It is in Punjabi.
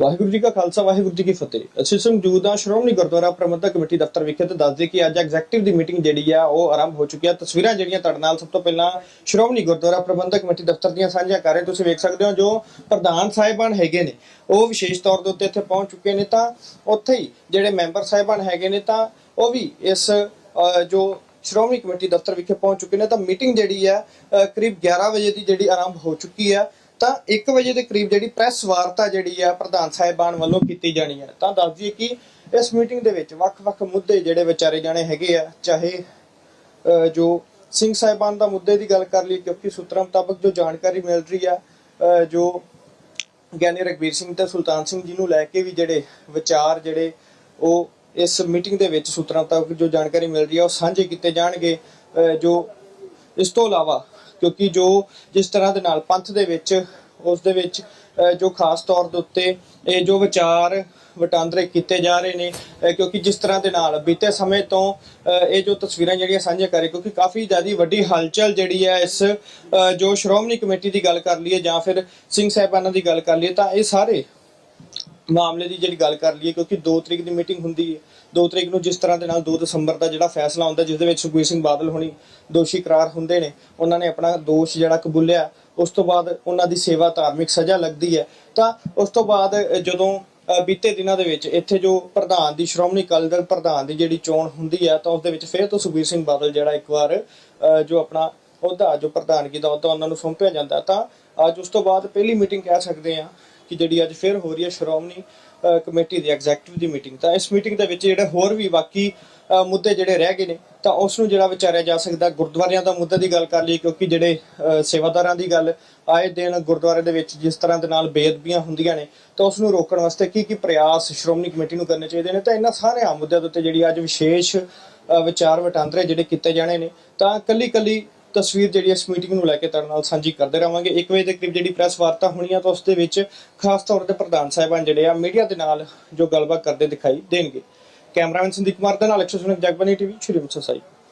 ਵਾਹਿਗੁਰੂ ਜੀ ਕਾ ਖਾਲਸਾ, ਵਾਹਿਗੁਰੂ ਜੀ ਕੀ ਫਤਿਹ। ਅਸੀਂ ਸੰਜੂਦਾ ਸ਼੍ਰੋਮਣੀ ਗੁਰਦੁਆਰਾ ਪ੍ਰਬੰਧਕ ਕਮੇਟੀ ਦਫ਼ਤਰ ਵਿਖੇ ਤੇ ਦੱਸਦੇ ਕਿ ਅੱਜ ਐਗਜ਼ੈਕਟਿਵ ਦੀ ਮੀਟਿੰਗ ਜਿਹੜੀ ਆ, ਉਹ ਆਰੰਭ ਹੋ ਚੁੱਕੀ ਆ। ਤਸਵੀਰਾਂ ਜਿਹੜੀਆਂ ਤੁਹਾਡੇ ਨਾਲ ਸਭ ਤੋਂ ਪਹਿਲਾਂ ਸ਼੍ਰੋਮਣੀ ਗੁਰਦੁਆਰਾ ਪ੍ਰਬੰਧਕ ਕਮੇਟੀ ਦਫ਼ਤਰ ਦੀਆਂ ਸਾਂਝੀਆਂ ਕਰ ਰਹੇ ਤੁਸੀਂ ਵੇਖ ਸਕਦੇ ਹੋ ਜੋ ਪ੍ਰਧਾਨ ਸਾਹਿਬਾਨ ਹੈਗੇ ਨੇ, ਉਹ ਵਿਸ਼ੇਸ਼ ਤੌਰ ਦੇ ਉੱਤੇ ਇੱਥੇ ਪਹੁੰਚ ਚੁੱਕੇ ਨੇ ਤਾਂ ਉੱਥੇ ਹੀ ਜਿਹੜੇ ਮੈਂਬਰ ਸਾਹਿਬਾਨ ਹੈਗੇ ਨੇ ਤਾਂ ਉਹ ਵੀ ਇਸ ਜੋ ਸ਼੍ਰੋਮਣੀ ਕਮੇਟੀ ਦਫ਼ਤਰ ਵਿਖੇ ਪਹੁੰਚ ਚੁੱਕੇ ਨੇ। ਤਾਂ ਮੀਟਿੰਗ ਜਿਹੜੀ ਹੈ ਕਰੀਬ 11 ਵਜੇ ਦੀ ਜਿਹੜੀ ਆਰੰਭ ਹੋ ਚੁੱਕੀ ਹੈ ਤਾਂ 1 ਵਜੇ ਦੇ ਕਰੀਬ ਜਿਹੜੀ ਪ੍ਰੈਸ ਵਾਰਤਾ ਜਿਹੜੀ ਆ ਪ੍ਰਧਾਨ ਸਾਹਿਬਾਨ ਵੱਲੋਂ ਕੀਤੀ ਜਾਣੀ ਹੈ ਤਾਂ ਦੱਸ ਦਈਏ ਕਿ ਇਸ ਮੀਟਿੰਗ ਦੇ ਵਿੱਚ ਵੱਖ-ਵੱਖ ਮੁੱਦੇ ਜਿਹੜੇ ਵਿਚਾਰੇ ਜਾਣੇ ਹੈਗੇ ਆ, ਚਾਹੇ ਜੋ ਸਿੰਘ ਸਾਹਿਬਾਨ ਦਾ ਮੁੱਦੇ ਦੀ ਗੱਲ ਕਰ ਲਈ ਕਿਉਂਕਿ ਸੂਤਰਾਂ ਮੁਤਾਬਕ ਜੋ ਜਾਣਕਾਰੀ ਮਿਲ ਰਹੀ ਆ ਜੋ ਗਿਆਨੀ ਰਗਵੀਰ ਸਿੰਘ ਤੇ ਸੁਲਤਾਨ ਸਿੰਘ ਜੀ ਨੂੰ ਲੈ ਕੇ ਵੀ ਜਿਹੜੇ ਵਿਚਾਰ ਜਿਹੜੇ ਉਹ ਇਸ ਮੀਟਿੰਗ ਦੇ ਵਿੱਚ ਸੂਤਰਾਂ ਤੱਕ ਜੋ ਜਾਣਕਾਰੀ ਮਿਲ ਰਹੀ ਆ, ਉਹ ਸਾਂਝੇ ਕੀਤੇ ਜਾਣਗੇ ਜੋ ਇਸ ਤੋਂ ਇਲਾਵਾ ਕਿਉਂਕਿ ਜੋ ਜਿਸ ਤਰ੍ਹਾਂ ਦੇ ਨਾਲ ਪੰਥ ਦੇ ਵਿੱਚ, ਉਸ ਦੇ ਵਿੱਚ ਜੋ ਖਾਸ ਤੌਰ ਦੇ ਉੱਤੇ, ਇਹ ਜੋ ਵਿਚਾਰ ਵਟਾਂਦਰੇ ਕੀਤੇ ਜਾ ਰਹੇ ਨੇ ਕਿਉਂਕਿ ਜਿਸ ਤਰ੍ਹਾਂ ਦੇ ਨਾਲ ਬੀਤੇ ਸਮੇਂ ਤੋਂ, ਅਹ, ਇਹ ਜੋ ਤਸਵੀਰਾਂ ਜਿਹੜੀਆਂ ਸਾਂਝੀਆਂ ਕਰੇ ਕਿਉਂਕਿ ਕਾਫੀ ਜ਼ਿਆਦੀ ਵੱਡੀ ਹਲਚਲ ਜਿਹੜੀ ਹੈ ਇਸ ਜੋ ਸ਼੍ਰੋਮਣੀ ਕਮੇਟੀ ਦੀ ਗੱਲ ਕਰ ਲਈਏ ਜਾਂ ਫਿਰ ਸਿੰਘ ਸਾਹਿਬਾਨਾਂ ਦੀ ਗੱਲ ਕਰ ਲਈਏ, ਤਾਂ ਇਹ ਸਾਰੇ ਮਾਮਲੇ ਦੀ ਜਿਹੜੀ ਗੱਲ ਕਰ ਲਈਏ, ਕਿਉਂਕਿ 2 ਤਰੀਕ ਦੀ ਮੀਟਿੰਗ ਹੁੰਦੀ ਹੈ। 2 ਤਰੀਕ ਨੂੰ ਜਿਸ ਤਰ੍ਹਾਂ ਦੇ ਨਾਲ 2 ਦਸੰਬਰ ਦਾ ਜਿਹੜਾ ਫੈਸਲਾ ਹੁੰਦਾ, ਜਿਸ ਦੇ ਵਿੱਚ ਸੁਖਬੀਰ ਸਿੰਘ ਬਾਦਲ ਹੁਣੀ ਦੋਸ਼ੀ ਕਰਾਰ ਹੁੰਦੇ ਨੇ, ਉਹਨਾਂ ਨੇ ਆਪਣਾ ਦੋਸ਼ ਜਿਹੜਾ ਕਬੂਲਿਆ, ਉਸ ਤੋਂ ਬਾਅਦ ਉਹਨਾਂ ਦੀ ਸੇਵਾ ਧਾਰਮਿਕ ਸਜ਼ਾ ਲੱਗਦੀ ਹੈ। ਤਾਂ ਉਸ ਤੋਂ ਬਾਅਦ ਜਦੋਂ ਬੀਤੇ ਦਿਨਾਂ ਦੇ ਵਿੱਚ ਇੱਥੇ ਜੋ ਪ੍ਰਧਾਨ ਦੀ, ਸ਼੍ਰੋਮਣੀ ਅਕਾਲੀ ਦਲ ਪ੍ਰਧਾਨ ਦੀ ਜਿਹੜੀ ਚੋਣ ਹੁੰਦੀ ਹੈ, ਤਾਂ ਉਸ ਦੇ ਵਿੱਚ ਫਿਰ ਤੋਂ ਸੁਖਬੀਰ ਸਿੰਘ ਬਾਦਲ ਜਿਹੜਾ ਇੱਕ ਵਾਰ ਜੋ ਆਪਣਾ ਉਹਦਾ ਜੋ ਪ੍ਰਧਾਨਗੀ ਦਾ ਉਹਦਾ ਉਹਨਾਂ ਨੂੰ ਸੌਂਪਿਆ ਜਾਂਦਾ। ਤਾਂ ਅੱਜ ਉਸ ਤੋਂ ਬਾਅਦ ਪਹਿਲੀ ਮੀਟਿੰਗ ਕਹਿ ਸਕਦੇ ਆ ਕਿ ਜਿਹੜੀ ਅੱਜ ਫਿਰ ਹੋ ਰਹੀ ਹੈ ਸ਼੍ਰੋਮਣੀ ਕਮੇਟੀ ਦੀ ਐਗਜ਼ੈਕਟਿਵ ਦੀ ਮੀਟਿੰਗ ਤਾਂ ਇਸ ਮੀਟਿੰਗ ਦੇ ਵਿੱਚ ਜਿਹੜੇ ਹੋਰ ਵੀ ਬਾਕੀ ਮੁੱਦੇ ਜਿਹੜੇ ਰਹਿ ਗਏ ਨੇ, ਤਾਂ ਉਸ ਨੂੰ ਜਿਹੜਾ ਵਿਚਾਰਿਆ ਜਾ ਸਕਦਾ ਗੁਰਦੁਆਰਿਆਂ ਦਾ ਮੁੱਦੇ ਦੀ ਗੱਲ ਕਰ ਲਈ ਕਿਉਂਕਿ ਜਿਹੜੇ ਸੇਵਾਦਾਰਾਂ ਦੀ ਗੱਲ ਆਏ ਦਿਨ ਗੁਰਦੁਆਰੇ ਦੇ ਵਿੱਚ ਜਿਸ ਤਰ੍ਹਾਂ ਦੇ ਨਾਲ ਬੇਅਦਬੀਆਂ ਹੁੰਦੀਆਂ ਨੇ, ਤਾਂ ਉਸ ਨੂੰ ਰੋਕਣ ਵਾਸਤੇ ਕੀ ਕੀ ਪ੍ਰਯਾਸ ਸ਼੍ਰੋਮਣੀ ਕਮੇਟੀ ਨੂੰ ਕਰਨੇ ਚਾਹੀਦੇ ਨੇ, ਤਾਂ ਇਹਨਾਂ ਸਾਰਿਆਂ ਮੁੱਦਿਆਂ ਦੇ ਉੱਤੇ ਜਿਹੜੀ ਅੱਜ ਵਿਸ਼ੇਸ਼ ਵਿਚਾਰ ਵਟਾਂਦਰੇ ਜਿਹੜੇ ਕੀਤੇ ਜਾਣੇ ਨੇ, ਤਾਂ ਕੱਲੀ ਕੱਲੀ ਤਸਵੀਰ ਜਿਹੜੀ ਇਸ ਮੀਟਿੰਗ ਨੂੰ ਲੈ ਕੇ ਤੁਹਾਡੇ ਨਾਲ ਸਾਂਝੀ ਕਰਦੇ ਰਹਾਂਗੇ 1 ਵਜੇ ਦੇ ਕਰੀਬ ਜਿਹੜੀ ਪ੍ਰੈਸ ਵਾਰਤਾ ਹੋਣੀ ਆ, ਤਾਂ ਉਸ ਦੇ ਵਿੱਚ ਖਾਸ ਤੌਰ ਤੇ ਪ੍ਰਧਾਨ ਸਾਹਿਬਾਨ ਜਿਹੜੇ ਆ, ਮੀਡੀਆ ਦੇ ਨਾਲ ਜੋ ਗੱਲਬਾਤ ਕਰਦੇ ਦਿਖਾਈ ਦੇਣਗੇ। ਕੈਮਰਾਮੈਨ ਸੰਦੀਪ ਕੁਮਾਰ ਦੇ ਨਾਲ 109 ਜਗਬਾਨੀ ਟੀਵੀ, ਸ਼੍ਰੀ ਮੁਕਤਸਰ ਸਾਹਿਬ।